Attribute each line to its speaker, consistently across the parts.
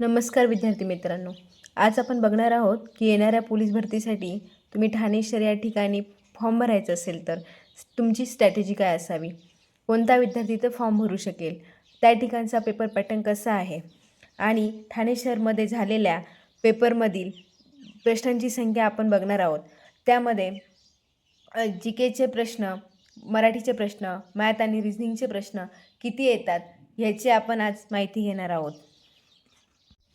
Speaker 1: नमस्कार विद्यार्थी मित्रांनो. आज आपण बघणार आहोत की येणाऱ्या पोलीस भरतीसाठी तुम्ही ठाणे शहर या ठिकाणी फॉर्म भरायचं असेल तर तुमची स्ट्रॅटेजी काय असावी? कोणता विद्यार्थी तर फॉर्म भरू शकेल? त्या ठिकाणचा पेपर पॅटर्न कसा आहे? आणि ठाणे शहरमध्ये झालेल्या पेपरमधील प्रश्नांची संख्या आपण बघणार आहोत. त्यामध्ये जी केचे प्रश्न मराठीचे प्रश्न मॅथ आणि रिझनिंगचे प्रश्न किती येतात ह्याची आपण आज माहिती घेणार आहोत.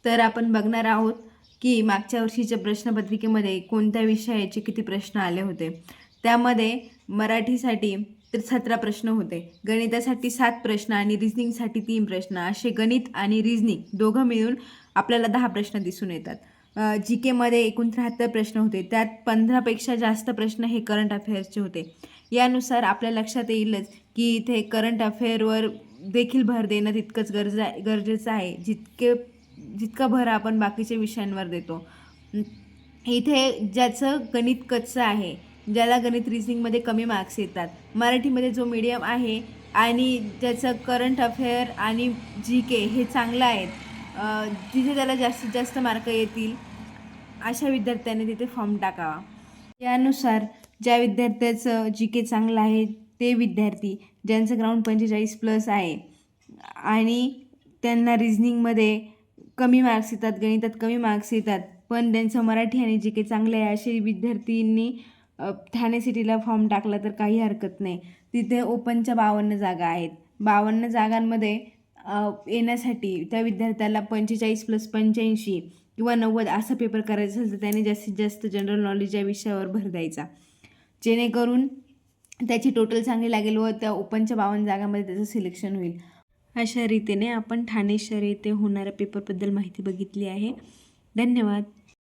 Speaker 1: तर आपण बघणार आहोत की मागच्या वर्षीच्या प्रश्नपत्रिकेमध्ये कोणत्या विषयाचे किती प्रश्न आले होते? त्यामध्ये मराठीसाठी तर सतरा प्रश्न होते. गणितासाठी सात प्रश्न आणि रिझनिंगसाठी तीन प्रश्न. असे गणित आणि रिझनिंग दोघं मिळून आपल्याला दहा प्रश्न दिसून येतात. जी केमध्ये एकूण त्र्याहत्तर प्रश्न होते. त्यात पंधरापेक्षा जास्त प्रश्न हे करंट अफेअर्सचे होते. यानुसार आपल्या लक्षात येईलच की इथे करंट अफेअरवर देखील भर देणं तितकंच गरजा गरजेचं आहे. जितके जितका भर आपण बाकीच्या विषयांवर देतो. इथे ज्याचं गणित कच्चं आहे ज्याला गणित रिझनिंगमध्ये कमी मार्क्स येतात मराठीमध्ये जो मीडियम आहे आणि ज्याचं करंट अफेअर आणि जी के हे चांगलं आहेत तिथे जिथे त्याला जास्तीत जास्त मार्क येतील अशा विद्यार्थ्यांनी तिथे फॉर्म टाकावा. यानुसार ज्या विद्यार्थ्याचं जी के चांगलं आहे ते विद्यार्थी ज्यांचं ग्राउंड पंचेचाळीस प्लस आहे आणि त्यांना रिझनिंगमध्ये कमी मार्क्स येतात गणितात कमी मार्क्स येतात. पण त्यांचं मराठी आणि जे काही चांगले आहे असे विद्यार्थींनी ठाणे सिटीला फॉर्म टाकला तर काही हरकत नाही. तिथे ओपनच्या बावन्न जागा आहेत. बावन्न जागांमध्ये येण्यासाठी त्या विद्यार्थ्याला पंचेचाळीस प्लस पंच्याऐंशी किंवा नव्वद असा पेपर करायचा असेल तर त्याने जास्तीत जास्त जनरल नॉलेज या विषयावर भर द्यायचा. जेणेकरून त्याची टोटल चांगली लागेल व त्या ओपनच्या बावन्न जागांमध्ये त्याचं सिलेक्शन होईल. अशा रीतीने आपण ठाणे शहर येथे होणाऱ्या पेपरबद्दल माहिती बघितली आहे. धन्यवाद.